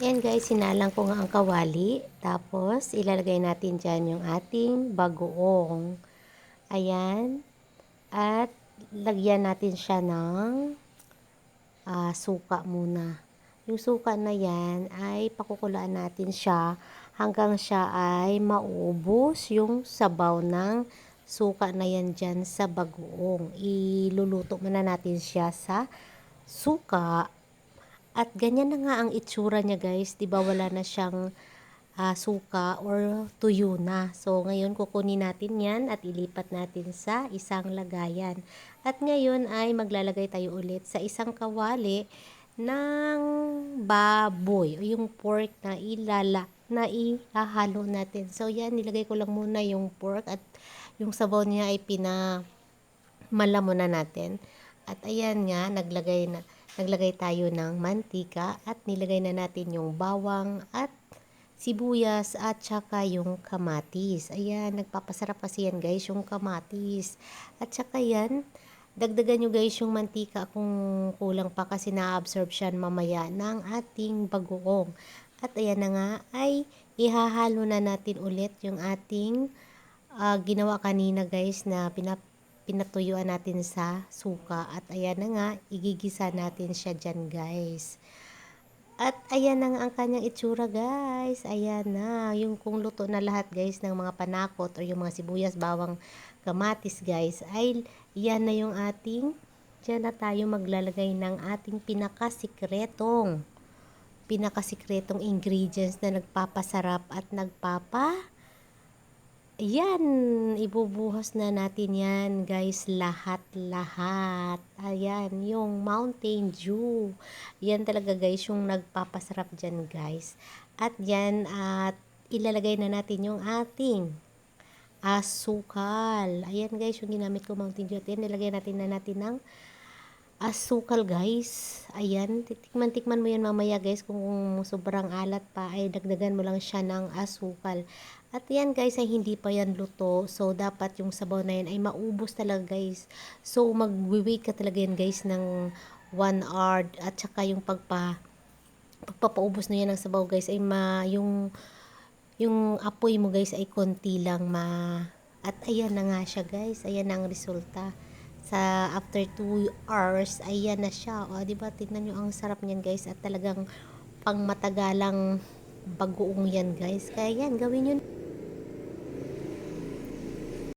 Ayan guys, sinalang ko nga ang kawali. Tapos, ilalagay natin dyan yung ating bagoong. Ayan. At, lagyan natin siya ng ah, suka muna. Yung suka na yan ay pakukulaan natin siya hanggang siya ay maubos yung sabaw ng suka na yan dyan sa bagoong. Iluluto muna natin siya sa suka at ganyan na nga ang itsura niya guys, 'di ba wala na siyang ah, suka or tuyo na. So ngayon kukunin natin 'yan at ilipat natin sa isang lagayan. At ngayon ay maglalagay tayo ulit sa isang kawali ng baboy o yung pork na ilala na ihahalo natin. So yan, nilagay ko lang muna yung pork at yung sabaw niya ay pina malamon na natin. At ayan nga, naglagay na naglagay tayo ng mantika at nilagay na natin yung bawang at sibuyas at saka yung kamatis. Ayan, nagpapasarap kasi yan guys, yung kamatis. At saka yan, dagdagan nyo guys yung mantika kung kulang pa kasi na-absorb siya mamaya ng ating bagoong. At ayan na nga ay ihahalo na natin ulit yung ating ah, ginawa kanina guys na pinap pinatuyuan natin sa suka. At ayan na nga, igigisa natin siya dyan guys. At ayan na nga ang kanyang itsura guys. Ayan na. Yung kung luto na lahat guys ng mga panakot or yung mga sibuyas, bawang, kamatis guys. Ay yan na yung ating, dyan na tayo maglalagay ng ating pinakasikretong pinakasikretong ingredients na nagpapasarap at nagpapa Ayan, ibubuhos na natin yan guys, lahat-lahat. Ayan, yung Mountain Dew. Yan talaga guys, yung nagpapasarap dyan guys. At yan, at ilalagay na natin yung ating asukal. Ayan guys, yung ginamit ko Mountain Dew. At yan, nilagay natin na natin ng asukal guys. Ayan, tikman-tikman mo yan mamaya guys. Kung sobrang alat pa ay dagdagan mo lang siya ng asukal. At yan guys ay hindi pa yan luto. So dapat yung sabaw na yan ay maubos talaga guys. So mag-wait ka talaga yan guys ng 1 hour. At saka yung pagpa pagpapaubos na yan ng sabaw guys ay ma yung yung apoy mo guys ay konti lang ma at ayan na nga siya guys ayan ang resulta sa after 2 hours, ayan na siya. O, di ba? Tingnan nyo ang sarap niyan, guys. At talagang pang matagalang bagoong yan, guys. Kaya yan, gawin nyo